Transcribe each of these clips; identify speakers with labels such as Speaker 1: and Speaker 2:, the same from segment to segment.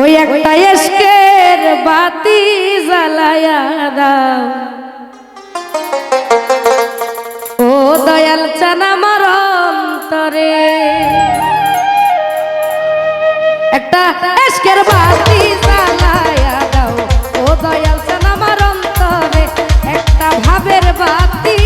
Speaker 1: ওই একটা এসকের বাতি জ্বালায়া দাও। ও দয়াল চানা আমার তরে। একটা এসকের বাতি জ্বালায়া দাও। ও দয়াল চানা আমার তরে, একটা ভাবের বাতি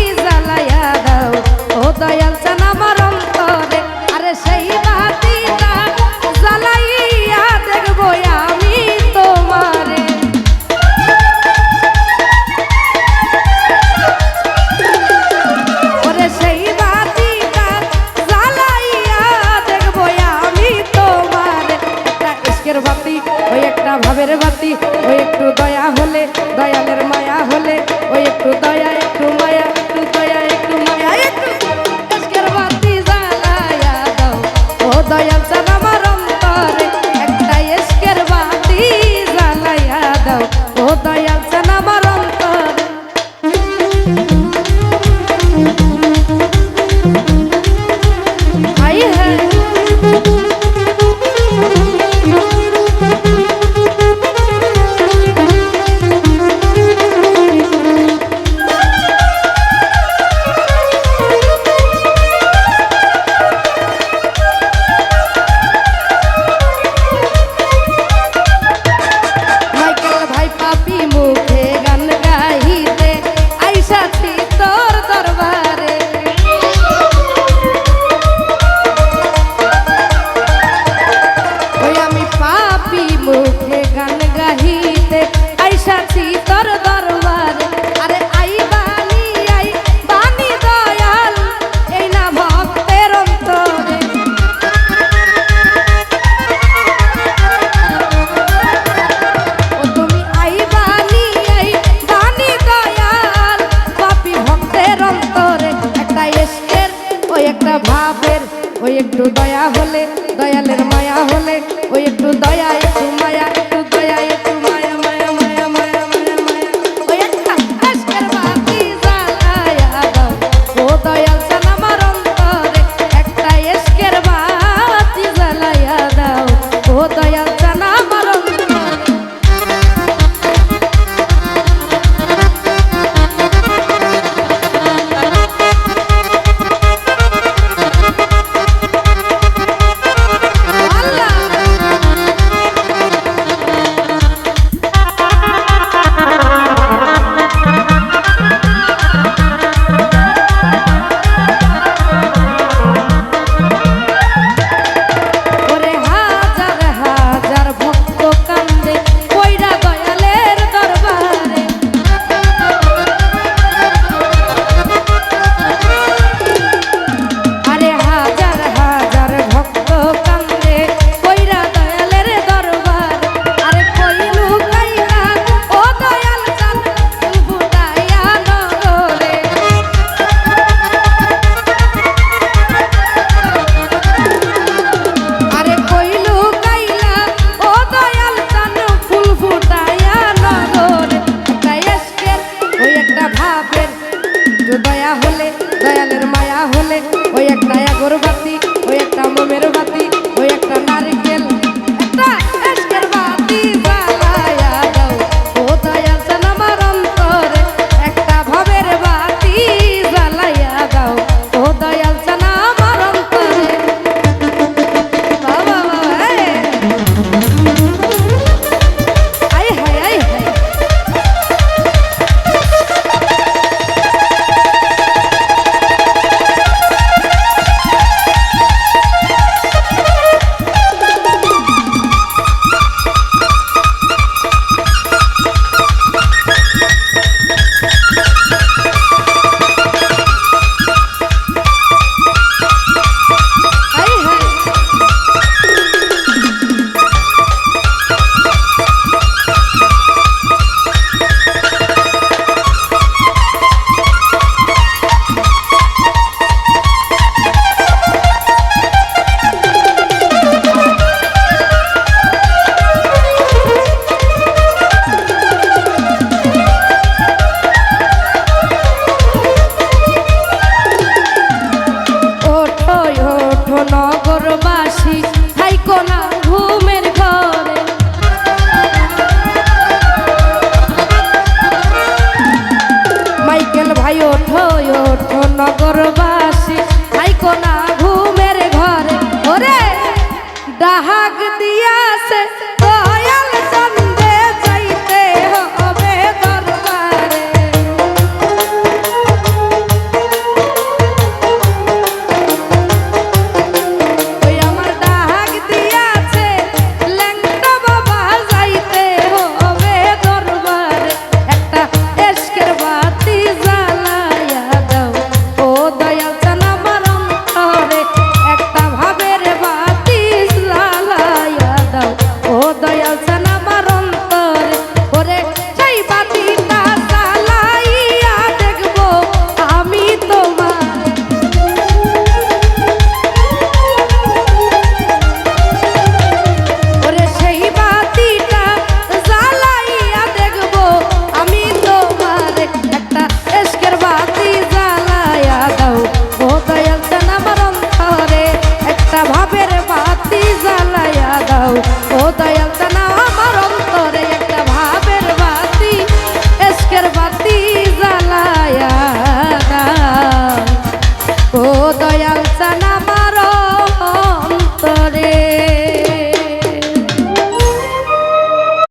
Speaker 1: নগরবা